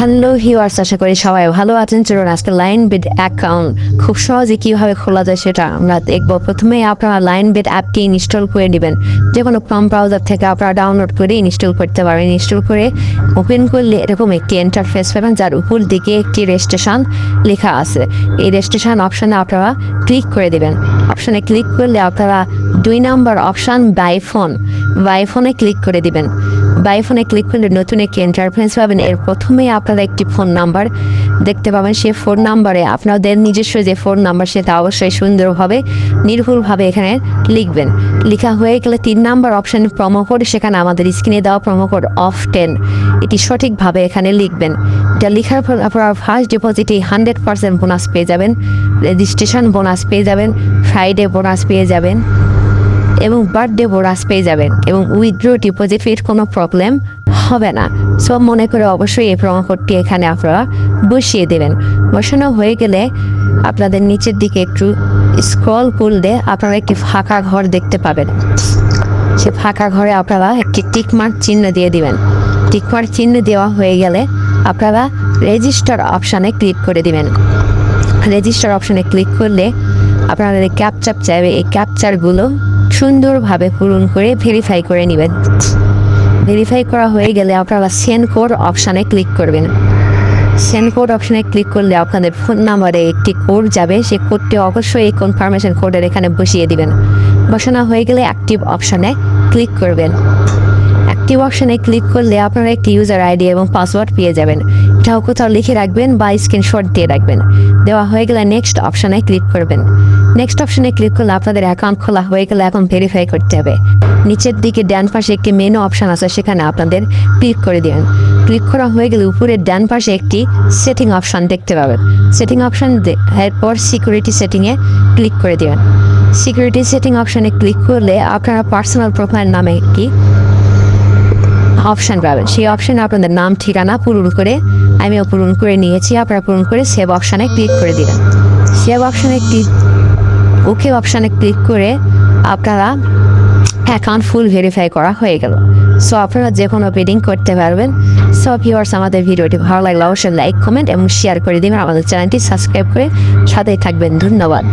Hello viewers, আশা করি সবাই ভালো আছেন। চলুন আজকে লাইন বিড অ্যাকাউন্ট খুব সহজে কীভাবে খোলা যায় সেটা আমরা দেখব। প্রথমে আপনারা লাইন বিড অ্যাপটি ইনস্টল করে নেবেন। যে কোনো ক্রম ব্রাউজার থেকে আপনারা ডাউনলোড করে ইনস্টল করতে পারবেন। ইনস্টল করে ওপেন করলে এরকম একটি ইন্টারফেস পাবেন, যার উপর দিকে একটি রেজিস্ট্রেশন লেখা আছে। এই রেজিস্ট্রেশন অপশানে আপনারা ক্লিক করে দেবেন। অপশানে ক্লিক করলে আপনারা দুই নাম্বার অপশান বাইফোন বাইফোনে ক্লিক করে দিবেন। বাইফোনে ক্লিক করলে নতুন একটি ইন্টারফেস পাবেন। এর প্রথমে আপনারা একটি ফোন নাম্বার দেখতে পাবেন। সেই ফোন নাম্বারে আপনাদের নিজস্ব যে ফোন নাম্বার সেটা অবশ্যই সুন্দরভাবে নির্ভুলভাবে এখানে লিখবেন। লেখা হয়ে গেলে তিন নাম্বার অপশান প্রোমো কোড সেখানে আমাদের স্ক্রিনে দেওয়া প্রোমো কোড অফ টেন এটি সঠিকভাবে এখানে লিখবেন। এটা লেখার পর আপনারা ফার্স্ট ডিপোজিটে হান্ড্রেড পার্সেন্ট বোনাস পেয়ে যাবেন। রেজিস্ট্রেশন বোনাস পেয়ে যাবেন। ফ্রাইডে বোনাস পেয়ে যাবেন। এবং বার্থডে বোনাস পেয়ে যাবেন এবং উইথড্র ডিপোজিট ফির কোনো প্রবলেম হবে না। সব মনে করে অবশ্যই এই কোডটি এখানে আপনারা বসিয়ে দেবেন। বসানো হয়ে গেলে আপনাদের নিচের দিকে একটু স্ক্রল করলে আপনারা একটি ফাঁকা ঘর দেখতে পাবেন। সে ফাঁকা ঘরে আপনারা একটি টিকমার্ক চিহ্ন দিয়ে দিবেন। টিকমার্ক চিহ্ন দেওয়া হয়ে গেলে আপনারা রেজিস্টার অপশানে ক্লিক করে দিবেন। রেজিস্টার অপশানে ক্লিক করলে আপনাদের ক্যাপচার চাইবে। এই ক্যাপচারগুলো সুন্দরভাবে পূরণ করে ভেরিফাই করে নেবেন। ভেরিফাই করা হয়ে গেলে আপনারা সেন্ড কোড অপশানে ক্লিক করবেন। সেন্ড কোড অপশানে ক্লিক করলে আপনাদের ফোন নাম্বারে একটি কোড যাবে সেই কোডটি অবশ্যই এই কনফার্মেশন কোডের এখানে বসিয়ে দিবেন। বসানো হয়ে গেলে অ্যাক্টিভ অপশানে ক্লিক করবেন। অ্যাক্টিভ অপশানে ক্লিক করলে আপনারা একটি ইউজার আইডি এবং পাসওয়ার্ড পেয়ে যাবেন। এটাও কোথাও লিখে রাখবেন বা স্ক্রিনশট দিয়ে রাখবেন। দেওয়া হয়ে গেলে নেক্সট অপশানে ক্লিক করবেন। নেক্সট অপশানে ক্লিক করলে আপনাদের অ্যাকাউন্ট খোলা হয়ে গেলে এখন ভেরিফাই করতে হবে। নিচের দিকে ডান পাশে একটি মেনু অপশান আছে, সেখানে আপনাদের ক্লিক করে দিবেন ক্লিক করা হয়ে গেলে উপরের ডান পাশে একটি সেটিং অপশান দেখতে পাবেন। সেটিং অপশান এরপর সিকিউরিটি সেটিংয়ে ক্লিক করে দিবেন সিকিউরিটি সেটিং অপশানে ক্লিক করলে আপনারা পার্সোনাল প্রোফাইল নামে একটি অপশান পাবেন সেই অপশানে আপনাদের নাম, ঠিকানা পূরণ করে আমিও পূরণ করে নিয়েছি, আপনারা পূরণ করে সেভ অপশানে ক্লিক করে দিবেন। সেভ অপশানে ক্লিক ওকে অপশানে ক্লিক করে আপনারা অ্যাকাউন্ট ফুল ভেরিফাই করা হয়ে গেল। সো আপনারা যে কোনো বিডিং করতে পারবেন। সো ভিউয়ার্স আমাদের ভিডিওটি ভালো লাগলে অবশ্যই লাইক কমেন্ট এবং শেয়ার করে দিবেন। আমাদের চ্যানেলটি সাবস্ক্রাইব করে সাথেই থাকবেন। ধন্যবাদ।